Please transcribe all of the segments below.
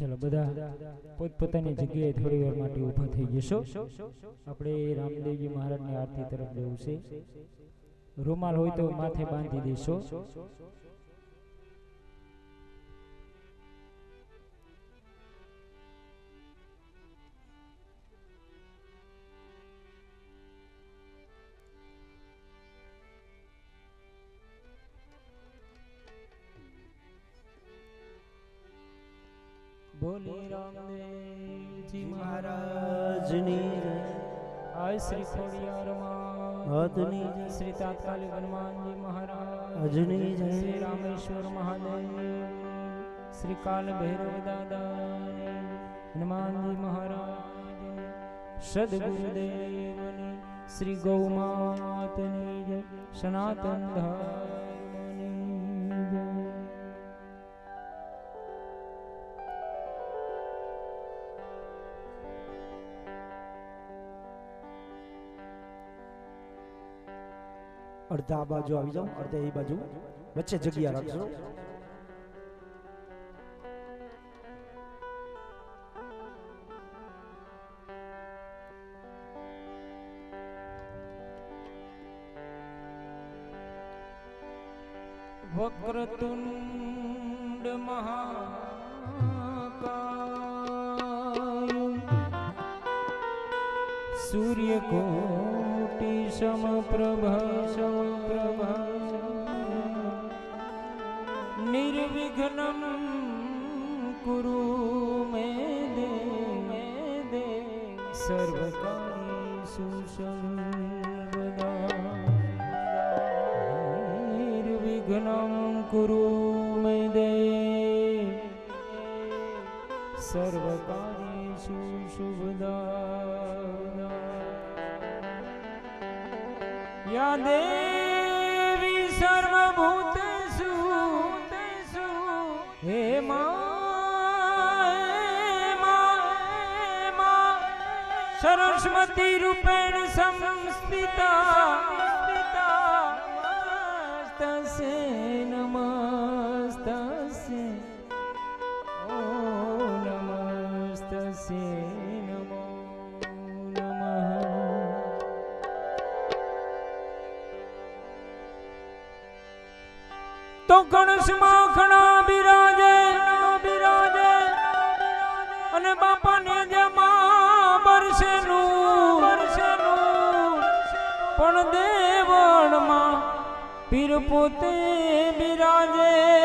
ચલો બધા પોતપોતાની જગ્યાએ થોડી વાર માટે ઊભા થઈ જશો. આપણે રામદેવજી મહારાજની આરતી તરફ જવું છે. રૂમાલ હોય તો માથે બાંધી દેશો. बोली रामदेव जी महाराज आय श्री खोड़िया रमाधनी जय। श्री तात्कालिक हनुमान जी महाराज। अजनी जय श्री रामेश्वर महादेव। श्री काल भैरव दादा। हनुमान जी महाराज। सदगुरुदेव। श्री गौ मातनी जय सनातन धाम અડધા આ બાજુ આવી જાઓ અડધા એ બાજુ વચ્ચે જગ્યા રાખજો વક્રતુંડ મહાકાય कोटि समप्रभ समप्रभ। निर्विघ्नम कुरु में दे में दे। सर्वकार्येषु सर्वदा। निर्विघ्नं कुरु में दे। सर्वकार्येषु शुभदा। યા દેવી સર્વભૂતેષુ હે મા હે મા સરસ્વતી રૂપેણ સંસ્થિતા નમસ્તસે ગણેશમાં ઘણા બિરાજે બિરાજે. અને બાપાને જેમાં બરસેનું બરસેનું પણ દેવણમાં પીર પોતે બિરાજે.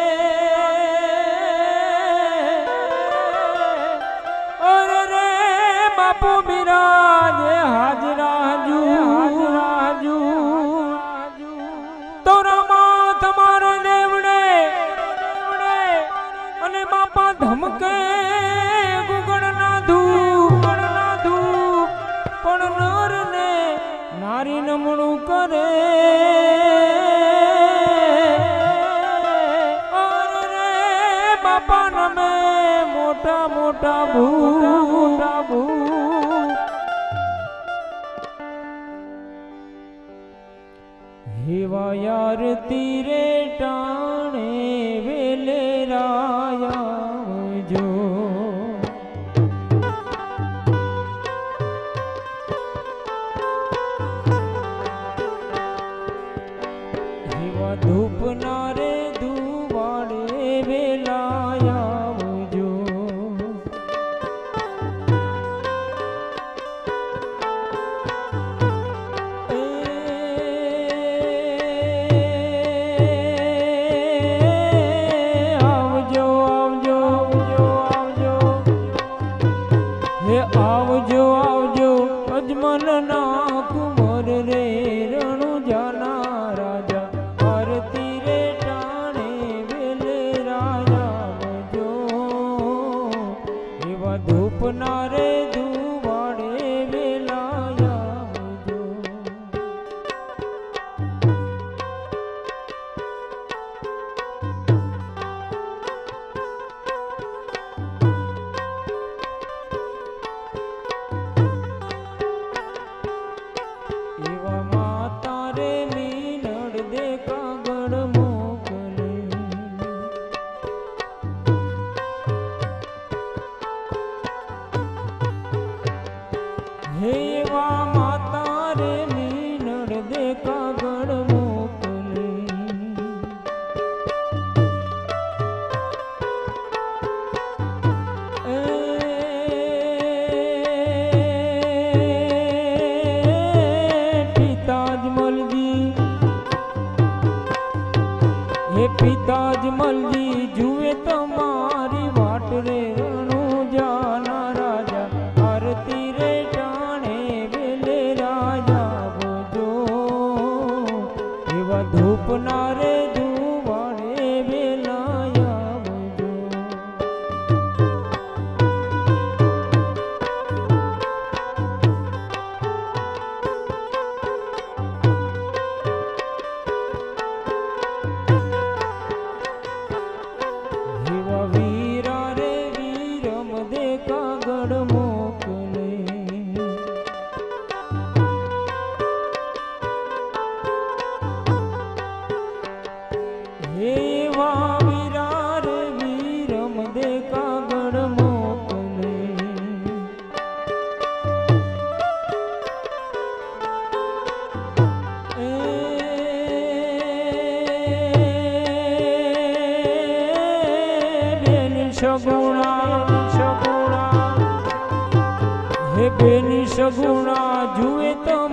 রে টা સગુણા સગુણા. હે બેની સગુણા જુએ તમારી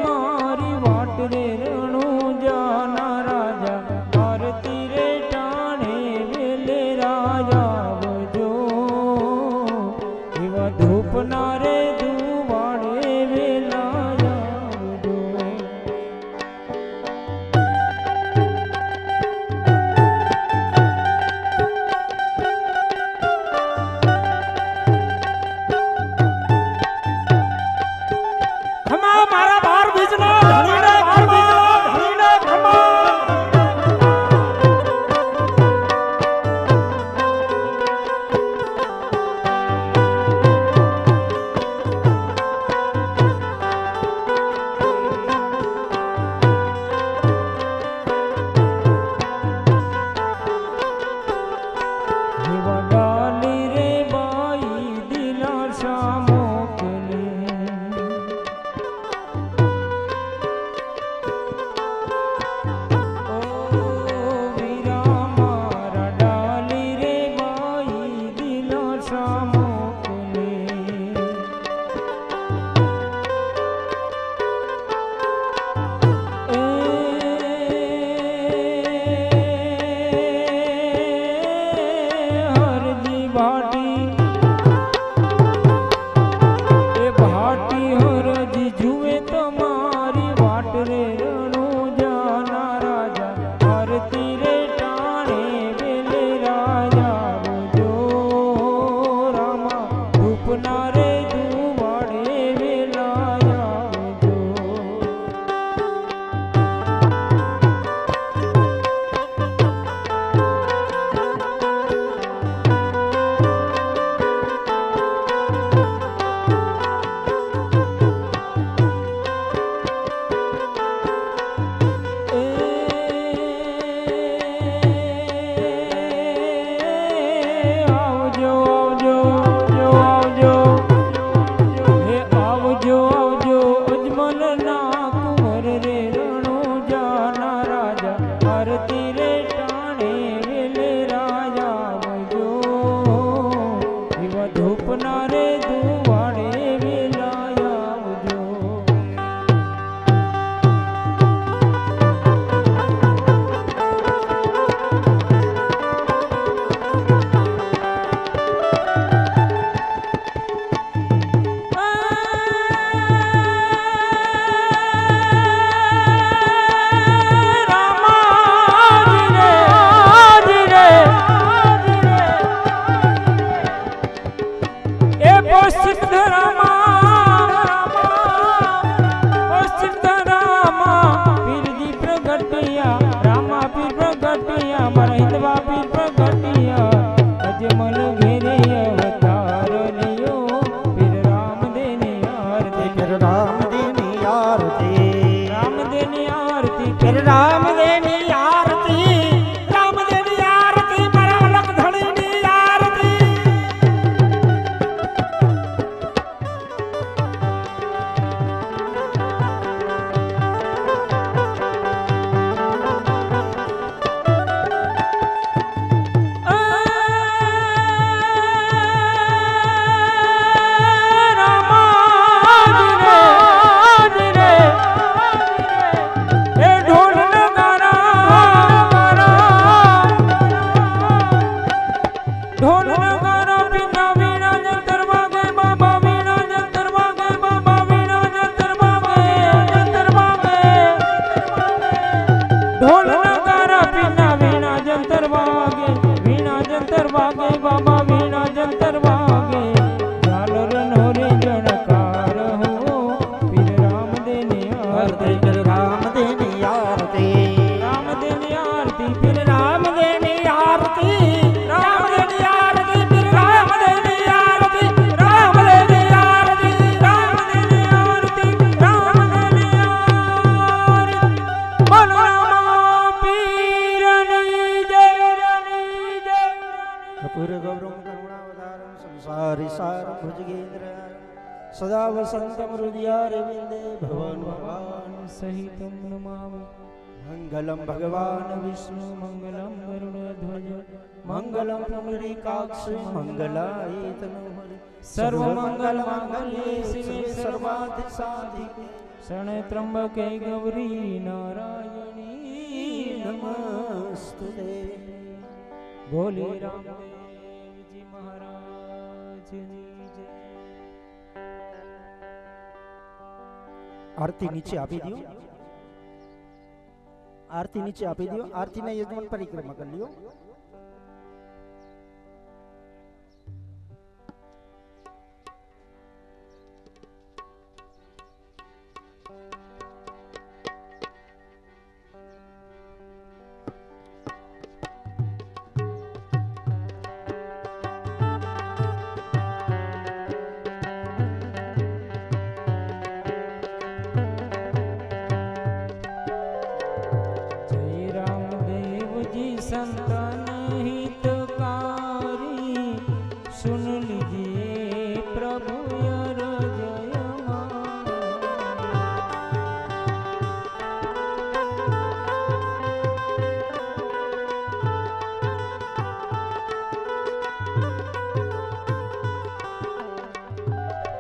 বাটি कपूर गौरम करुणावतारम संसारी सारम भुजगेंद्र सदा वसंतम हृदयारविंदे भगवान भगवान सहितं नमामि। मंगलम भगवान विष्णु मंगलं गरुडध्वज मंगलम पुंडरीकाक्ष मंगलाय तनोहरि सर्वमंगलमांगल्ये शिवे सर्वार्थ साधिके। शरणत्र्यंबके गौरी नारायणी नमस्तुते बोले जय આરતી નીચે આપી દો આરતી નીચે આપી દો આરતીના યજમાન પરિક્રમા કરી લ્યો संतन हितकारी सुन लीजिए प्रभु जय।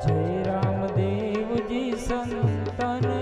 जय रामदेव जी संतन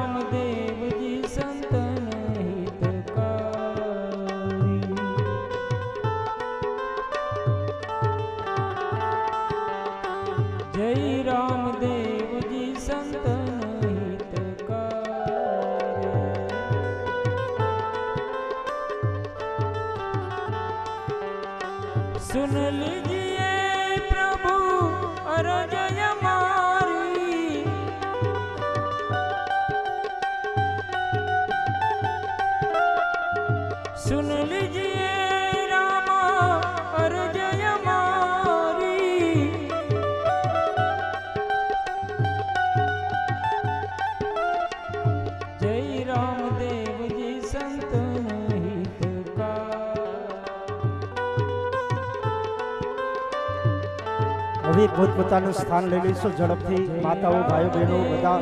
सुन लीजिए रामा अर्ज हमारी जय रामदेव जी संतन हितकार હવે પોતપોતાનું સ્થાન લઈ લઈશું ઝડપથી માતાઓ ભાઈઓ બહેનો બધા